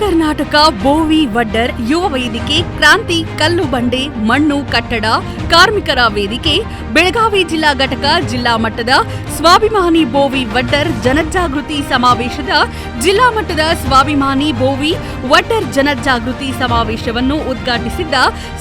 ಕರ್ನಾಟಕ ಬೋವಿ ವಡ್ಡರ್ ಯುವ ವೇದಿಕೆ ಕ್ರಾಂತಿ ಕಲ್ಲು ಬಂಡೆ ಮಣ್ಣು ಕಟ್ಟಡ ಕಾರ್ಮಿಕರ ವೇದಿಕೆ, ಬೆಳಗಾವಿ ಜಿಲ್ಲಾ ಘಟಕ, ಜಿಲ್ಲಾ ಮಟ್ಟದ ಸ್ವಾಭಿಮಾನಿ ಬೋವಿ ವಡ್ಡರ್ ಜನಜಾಗೃತಿ ಸಮಾವೇಶದ ಜಿಲ್ಲಾ ಮಟ್ಟದ ಸ್ವಾಭಿಮಾನಿ ಬೋವಿ ವಡ್ಡರ್ ಜನಜಾಗೃತಿ ಸಮಾವೇಶವನ್ನು ಉದ್ಘಾಟಿಸಿದ್ದ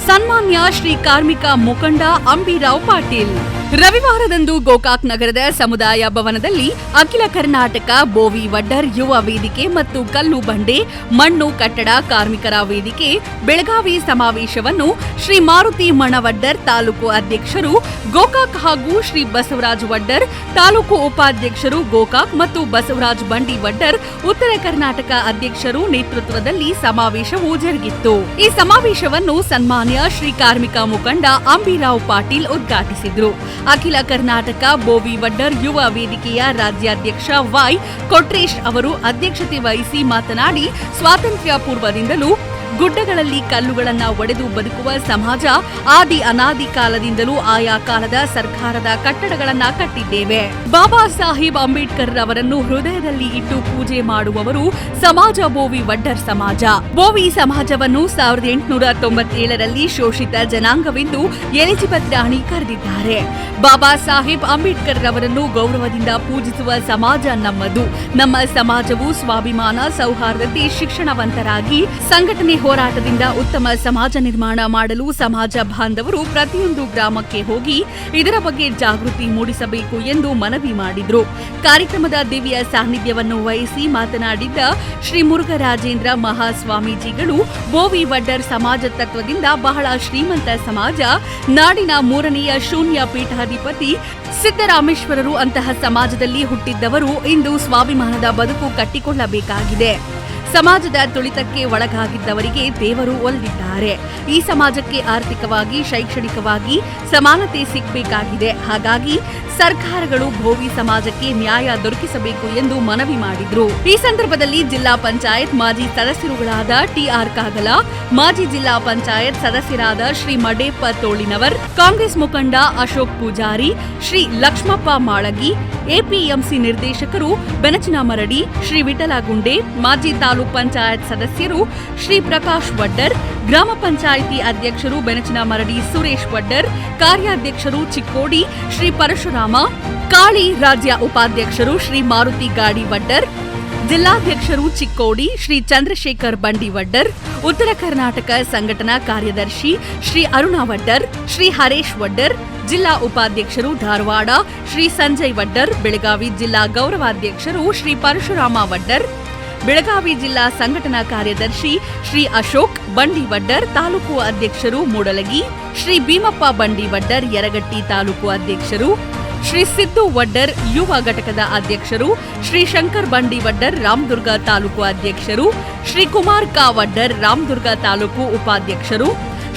ಸನ್ಮಾನ್ಯ ಶ್ರೀ ಕಾರ್ಮಿಕ ಮುಖಂಡ ಅಂಬಿರಾವ್ ಪಾಟೀಲ್. ರವಿವಾರದಂದು ಗೋಕಾಕ್ ನಗರದ ಸಮುದಾಯ ಭವನದಲ್ಲಿ ಅಖಿಲ ಕರ್ನಾಟಕ ಬೋವಿ ವಡ್ಡರ್ ಯುವ ವೇದಿಕೆ ಮತ್ತು ಕಲ್ಲು ಬಂಡೆ, ಮಣ್ಣು ಕಟ್ಟಡ ಕಾರ್ಮಿಕರ ವೇದಿಕೆ, ಬೆಳಗಾವಿ ಸಮಾವೇಶವನ್ನು ಶ್ರೀ ಮಾರುತಿ ಮಣವಡ್ಡರ್ ತಾಲೂಕು ಅಧ್ಯಕ್ಷರು ಗೋಕಾಕ್ ಹಾಗೂ ಶ್ರೀ ಬಸವರಾಜ್ ವಡ್ಡರ್, ತಾಲೂಕು ಉಪಾಧ್ಯಕ್ಷರು ಗೋಕಾಕ್ ಮತ್ತು ಬಸವರಾಜ್ ಬಂಡಿ ವಡ್ಡರ್, ಉತ್ತರ ಕರ್ನಾಟಕ ಅಧ್ಯಕ್ಷರು ನೇತೃತ್ವದಲ್ಲಿ ಸಮಾವೇಶವು ಜರುಗಿತ್ತು. ಈ ಸಮಾವೇಶವನ್ನು ಸನ್ಮಾನ್ಯ ಶ್ರೀ ಕಾರ್ಮಿಕ ಮುಖಂಡ ಅಂಬಿರಾವ್ ಪಾಟೀಲ್ ಉದ್ಘಾಟಿಸಿದ್ರು. ಅಖಿಲ ಕರ್ನಾಟಕ ಬೋವಿ ವಡ್ಡರ್ ಯುವ ವೇದಿಕೆಯ ರಾಜ್ಯಾಧ್ಯಕ್ಷ ವೈ ಕೊಟ್ರೇಶ್ ಅವರು ಅಧ್ಯಕ್ಷತೆ ವಹಿಸಿ ಮಾತನಾಡಿ, ಸ್ವಾತಂತ್ರ್ಯ ಪೂರ್ವದಿಂದಲೂ ಗುಡ್ಡಗಳಲ್ಲಿ ಕಲ್ಲುಗಳನ್ನ ಒಡೆದು ಬದುಕುವ ಸಮಾಜ ಆದಿ ಅನಾದಿ ಕಾಲದಿಂದಲೂ ಆಯಾ ಕಾಲದ ಸರ್ಕಾರದ ಕಟ್ಟಡಗಳನ್ನ ಕಟ್ಟಿದ್ದೇವೆ. ಬಾಬಾ ಸಾಹೇಬ್ ಅಂಬೇಡ್ಕರ್ ಅವರನ್ನು ಹೃದಯದಲ್ಲಿ ಇಟ್ಟು ಪೂಜೆ ಮಾಡುವವರು ಸಮಾಜ ಬೋವಿ ವಡ್ಡರ್ ಸಮಾಜ. ಬೋವಿ ಸಮಾಜವನ್ನು ಸಾವಿರದ ಎಂಟುನೂರ ತೊಂಬತ್ತೇಳರಲ್ಲಿ ಶೋಷಿತ ಜನಾಂಗವೆಂದು ಎಲಿಜಬೆತ್ ರಾಣಿ ಕರೆದಿದ್ದಾರೆ. ಬಾಬಾ ಸಾಹೇಬ್ ಅಂಬೇಡ್ಕರ್ ಅವರನ್ನು ಗೌರವದಿಂದ ಪೂಜಿಸುವ ಸಮಾಜ ನಮ್ಮದು. ನಮ್ಮ ಸಮಾಜವು ಸ್ವಾಭಿಮಾನ, ಸೌಹಾರ್ದತೆ, ಶಿಕ್ಷಣವಂತರಾಗಿ ಸಂಘಟನೆ ಹೋರಾಟದಿಂದ ಉತ್ತಮ ಸಮಾಜ ನಿರ್ಮಾಣ ಮಾಡಲು ಸಮಾಜ ಬಾಂಧವರು ಪ್ರತಿಯೊಂದು ಗ್ರಾಮಕ್ಕೆ ಹೋಗಿ ಇದರ ಬಗ್ಗೆ ಜಾಗೃತಿ ಮೂಡಿಸಬೇಕು ಎಂದು ಮನವಿ ಮಾಡಿದರು. ಕಾರ್ಯಕ್ರಮದ ದಿವ್ಯ ಸಾನ್ನಿಧ್ಯವನ್ನು ವಹಿಸಿ ಮಾತನಾಡಿದ್ದ ಶ್ರೀ ಮುರುಘರಾಜೇಂದ್ರ ಮಹಾಸ್ವಾಮೀಜಿಗಳು, ಬೋವಿ ವಡ್ಡರ್ ಸಮಾಜ ತತ್ವದಿಂದ ಬಹಳ ಶ್ರೀಮಂತ ಸಮಾಜ, ನಾಡಿನ ಮೂರನೆಯ ಶೂನ್ಯ ಪೀಠಾಧಿಪತಿ ಸಿದ್ದರಾಮೇಶ್ವರರು ಅಂತಹ ಸಮಾಜದಲ್ಲಿ ಹುಟ್ಟಿದ್ದವರು ಇಂದು ಸ್ವಾಭಿಮಾನದ ಬದುಕು ಕಟ್ಟಿಕೊಳ್ಳಬೇಕಾಗಿದೆ. ಸಮಾಜದ ತುಳಿತಕ್ಕೆ ಒಳಗಾಗಿದ್ದವರಿಗೆ ದೇವರು ಒಲಿದಿದ್ದಾರೆ. ಈ ಸಮಾಜಕ್ಕೆ ಆರ್ಥಿಕವಾಗಿ ಶೈಕ್ಷಣಿಕವಾಗಿ ಸಮಾನತೆ ಸಿಗಬೇಕಾಗಿದೆ. ಹಾಗಾಗಿ ಸರ್ಕಾರಗಳು ಭೋವಿ ಸಮಾಜಕ್ಕೆ ನ್ಯಾಯ ದೊರಕಿಸಬೇಕು ಎಂದು ಮನವಿ ಮಾಡಿದ್ರು. ಈ ಸಂದರ್ಭದಲ್ಲಿ ಜಿಲ್ಲಾ ಪಂಚಾಯತ್ ಮಾಜಿ ಸದಸ್ಯರುಗಳಾದ ಟಿಆರ್ ಕಾಗಲ, ಮಾಜಿ ಜಿಲ್ಲಾ ಪಂಚಾಯತ್ ಸದಸ್ಯರಾದ ಶ್ರೀ ಮಡೇಪ್ಪ ತೋಳಿನವರ್, ಕಾಂಗ್ರೆಸ್ ಮುಖಂಡ ಅಶೋಕ್ ಪೂಜಾರಿ, ಶ್ರೀ ಲಕ್ಷ್ಮಪ್ಪ ಮಾಳಗಿ ಎಪಿಎಂಸಿ ನಿರ್ದೇಶಕರು ಬೆನಚಿನ ಮರಡಿ, ಶ್ರೀ ವಿಠಲ ಗುಂಡೆ, ಮಾಜಿ ತಾಲೂಕ್ ಪಂಚಾಯತ್ ಸದಸ್ಯರು ಶ್ರೀ ಪ್ರಕಾಶ್ ವಡ್ಡರ್, ಗ್ರಾಮ ಪಂಚಾಯಿತಿ ಅಧ್ಯಕ್ಷರು ಬೆನಚಿನ ಮರಡಿ ಸುರೇಶ್ ವಡ್ಡರ್, ಕಾರ್ಯಾಧ್ಯಕ್ಷರು ಚಿಕ್ಕೋಡಿ, ಶ್ರೀ ಪರಶುರಾಮ ಕಾಳಿ ರಾಜ್ಯ ಉಪಾಧ್ಯಕ್ಷರು ಶ್ರೀ ಮಾರುತಿ ಗಾಡಿ ವಡ್ಡರ್, ಜಿಲ್ಲಾಧ್ಯಕ್ಷರು ಚಿಕ್ಕೋಡಿ ಶ್ರೀ ಚಂದ್ರಶೇಖರ್ ಬಂಡಿವಡ್ಡರ್ ಉತ್ತರ ಕರ್ನಾಟಕ ಸಂಘಟನಾ ಕಾರ್ಯದರ್ಶಿ ಶ್ರೀ ಅರುಣಾ ವಡ್ಡರ್, ಶ್ರೀ ಹರೇಶ್ ವಡ್ಡರ್, ಜಿಲ್ಲಾ ಉಪಾಧ್ಯಕ್ಷರು ಧಾರವಾಡ ಶ್ರೀ ಸಂಜಯ್ ವಡ್ಡರ್, ಬೆಳಗಾವಿ ಜಿಲ್ಲಾ ಗೌರವಾಧ್ಯಕ್ಷರು ಶ್ರೀ ಪರಶುರಾಮ ವಡ್ಡರ್, ಬೆಳಗಾವಿ ಜಿಲ್ಲಾ ಸಂಘಟನಾ ಕಾರ್ಯದರ್ಶಿ ಶ್ರೀ ಅಶೋಕ್ ಬಂಡಿವಡ್ಡರ್ ತಾಲೂಕು ಅಧ್ಯಕ್ಷರು ಮೂಡಲಗಿ, ಶ್ರೀ ಭೀಮಪ್ಪ ಬಂಡಿವಡ್ಡರ್ ಯರಗಟ್ಟಿ ತಾಲೂಕು ಅಧ್ಯಕ್ಷರು ಶ್ರೀ ಸಿದ್ದು ವಡ್ಡರ್ ಯುವ ಘಟಕದ ಅಧ್ಯಕ್ಷರು, ಶ್ರೀ ಶಂಕರ್ ಬಂಡಿ ವಡ್ಡರ್ ರಾಮದುರ್ಗ ತಾಲೂಕು ಅಧ್ಯಕ್ಷರು, ಶ್ರೀ ಕುಮಾರ್ ಕಾ ವಡ್ಡರ್ ರಾಮದುರ್ಗ ತಾಲೂಕು ಉಪಾಧ್ಯಕ್ಷರು,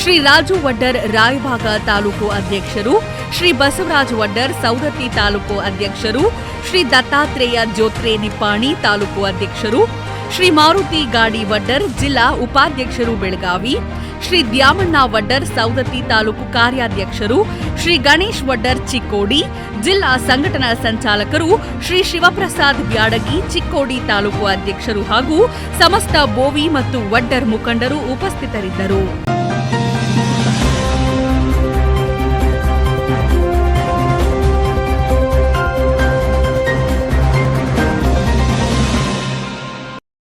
ಶ್ರೀ ರಾಜು ವಡ್ಡರ್ ರಾಯಭಾಗ ತಾಲೂಕು ಅಧ್ಯಕ್ಷರು, ಶ್ರೀ ಬಸವರಾಜ್ ವಡ್ಡರ್ ಸೌದತ್ತಿ ತಾಲೂಕು ಅಧ್ಯಕ್ಷರು, ಶ್ರೀ ದತ್ತಾತ್ರೇಯ ಜ್ಯೋತ್ರೆ ನಿಪ್ಪಾಣಿ ತಾಲೂಕು ಅಧ್ಯಕ್ಷರು, ಶ್ರೀ ಮಾರುತಿ ಗಾಡಿ ವಡ್ಡರ್ ಜಿಲ್ಲಾ ಉಪಾಧ್ಯಕ್ಷರು ಬೆಳಗಾವಿ ಶ್ರೀ ದ್ಯಾಮಣ್ಣ ವಡ್ಡರ್ ಸೌದತ್ತಿ ತಾಲೂಕು ಕಾರ್ಯಾಧ್ಯಕ್ಷರು, ಶ್ರೀ ಗಣೇಶ್ ವಡ್ಡರ್ ಚಿಕ್ಕೋಡಿ, ಜಿಲ್ಲಾ ಸಂಘಟನಾ ಸಂಚಾಲಕರು, ಶ್ರೀ ಶಿವಪ್ರಸಾದ್ ಬ್ಯಾಡಗಿ ಚಿಕ್ಕೋಡಿ ತಾಲೂಕು ಅಧ್ಯಕ್ಷರು ಹಾಗೂ ಸಮಸ್ತ ಬೋವಿ ಮತ್ತು ವಡ್ಡರ್ ಮುಖಂಡರು ಉಪಸ್ಥಿತರಿದ್ದರು.